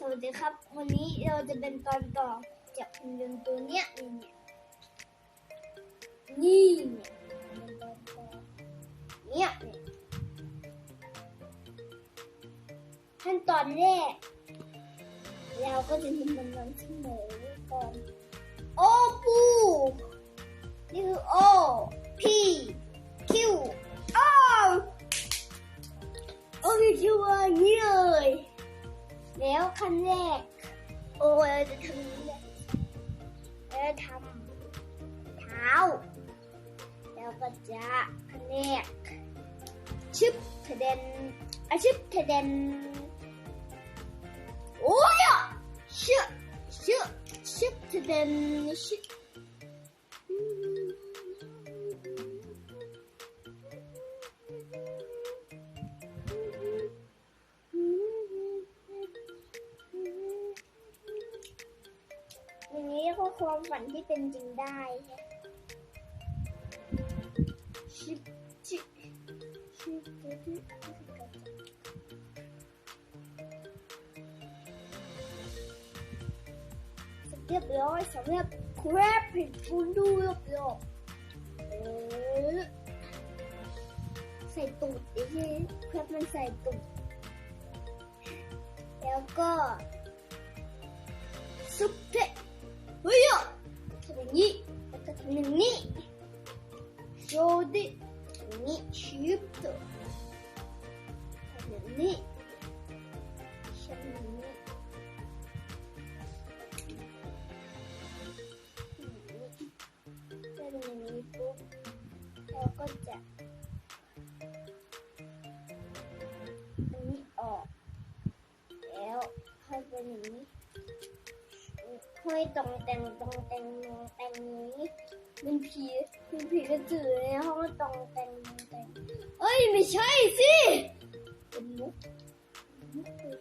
สวัสดีครับ วันนี้เราจะเป็นตอนต่อจากหุ่นยนต์ตัวเนี้ยนี่เนี่ยนี่เนี่ยขั้นตอนแรกเราก็จะทำมันนำเสนอก่อนโอปูนี่คือโอพีคิวโอโอพีคิวอย่างนี้เลย แล้วขั้นแรก โอ้เราจะทำย่างนี้เราจะทำเท้า แล้วก็จะขั้นแรกชึบทะเดนอะชึบทะเดนโอ้ยอชึบชึบชึบทะเดนชึบ ความฝันที่เป็นจริงได้ใช่ไหมชึบชึบชึบชึบชึบเรียบร้อยสำหรับครบผิดคุณดูเรียบร้อยเออใส่ตูดดิใช่ครบมันใส่ตูดแล้วก็ซุปเทะเฮ้ยอะทำอย่างนี้แล้วก็ทำอย่างนี้โชว์ดิอย่างนี้ชิปตัวทำอย่างนี้ทำอย่างนี้ถ้าเป็นอย่างนี้ปุ๊บเร ห้อย่างนี้ห้ตรงแต่งตรงแต่งตรงแต่งนี้เป็นผีเป็นผีกระสือในห้องตรงแต่งตรงแต่งเอ้ยไม่ใช่สิเป็นมุกมุกเลย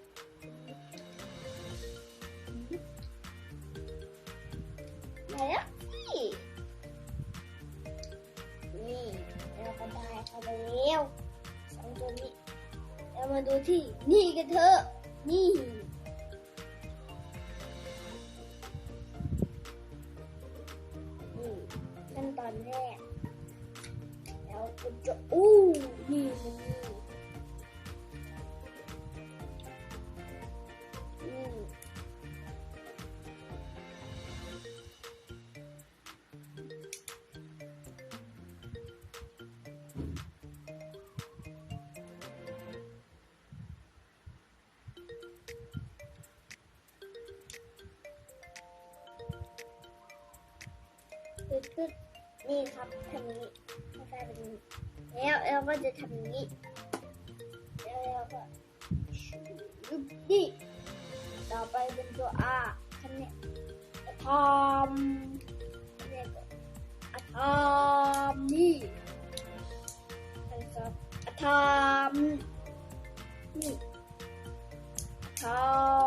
มาแล้วสินี่เราก็ได้เข้าไปแล้วสองตัวนี้เรามาดูที่นี่กันเถอะนี่ อนแรก แล้วก็จะอู้นี่มันนี่นี่ปึ๊ดปึ๊ด นี่ครับทำนี้ให้กลายเป็นนี้แล้วเราก็จะทำนี้แล้วเราก็ชุบนี่ต่อไปเป็นตัว R ทำเนี่ยทำเนี่ยก็อะทำนี่แล้วก็อะทำนี่ทำ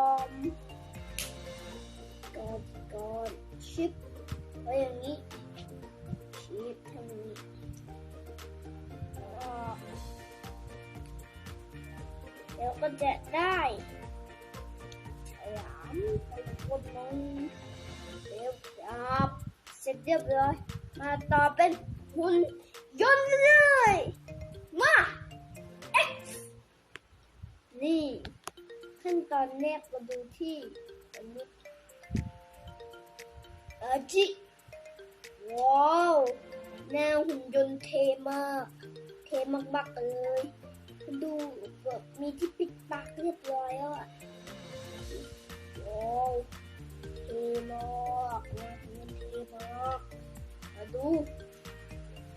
แล้วก็จะได้ฉลามไปคนนึงเรียบจับเสร็จเรียบร้อยมาต่อเป็นหุ่นยนต์เลยมา X นี่ขั้นตอนแรกมาดูที่อันนี้เออจิว้าวแนวหุ่นยนต์เทมาก เทมากๆเลย ที่ปิดปากเรียบร้อยแล้วอะว้าวเทมากนะหุ่นยนต์เทมากมาดู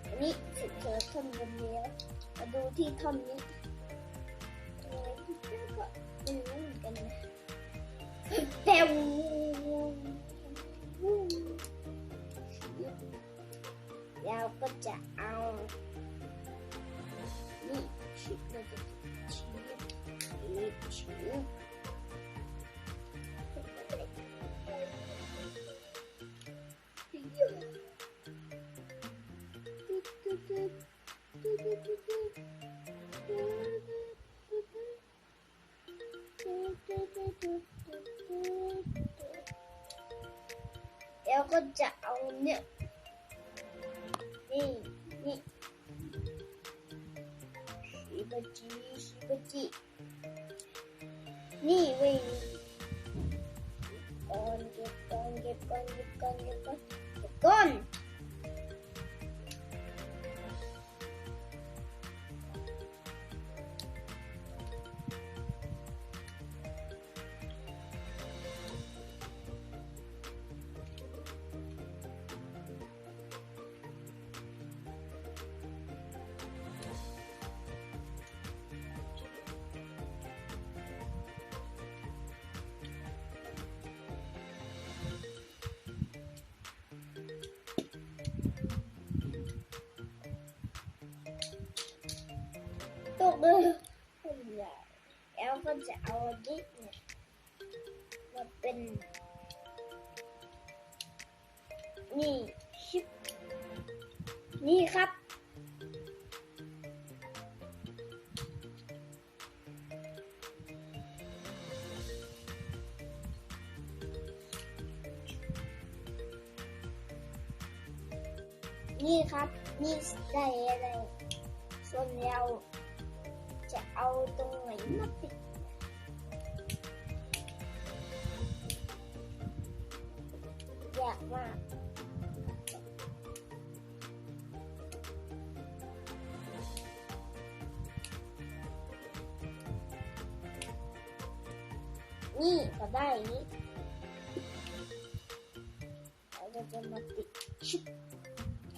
อันนี้สุดเธอท่อนบนนี้แล้วมาดูที่ท่อนนี้เออที่เจ้าก็ไม่รู้เหมือนกันนะแต่ แล้วก็จะเอาเนี่ย นี่นี่ชิบะจิชิบะจินี่เว้ยก่อนเก็บก่อนเก็บก่อนเก็บก่อนเก็บก่อนเก็บก่อน ตกเลยแล้วก็จะเอาอันนี้เนี่ยมาเป็นนี่ชิปนี่ครับ นี่ครับ นี่ใส่อะไรส่วนเรา จะเอาตรงไหนมาปิดยากมากนี่ก็ได้นี่เราจะจะมาติดชิป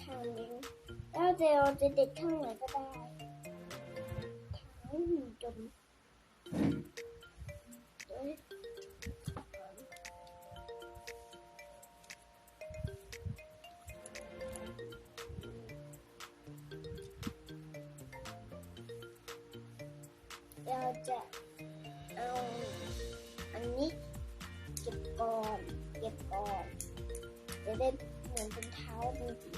ทางนี้แล้วเดี๋ยวจะติงจนเอ้ยเราจะเอาอันนี้เก็บก่อน เก็บก่อน จะได้เหมือนเป็นเท้าจริง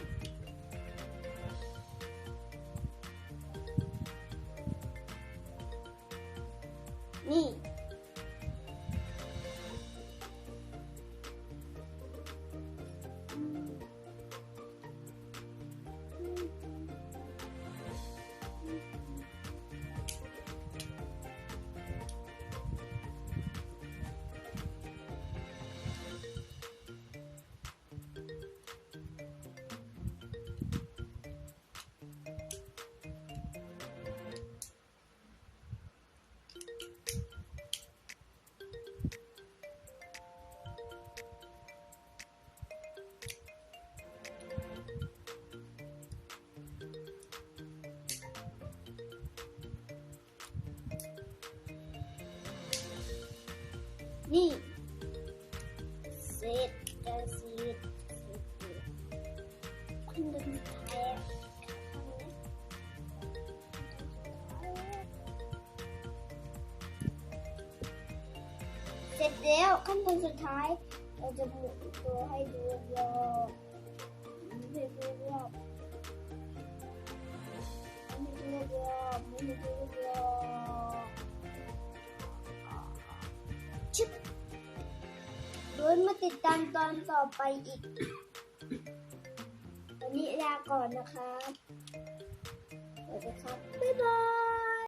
นี่เสร็จจะเสร็จเสร็จคุณดูแท้เสร็จแล้วขั้น ติดตามตอนต่อไปอีก วันนี้ลาก่อนนะครับสวัสดีครับ บ๊ายบาย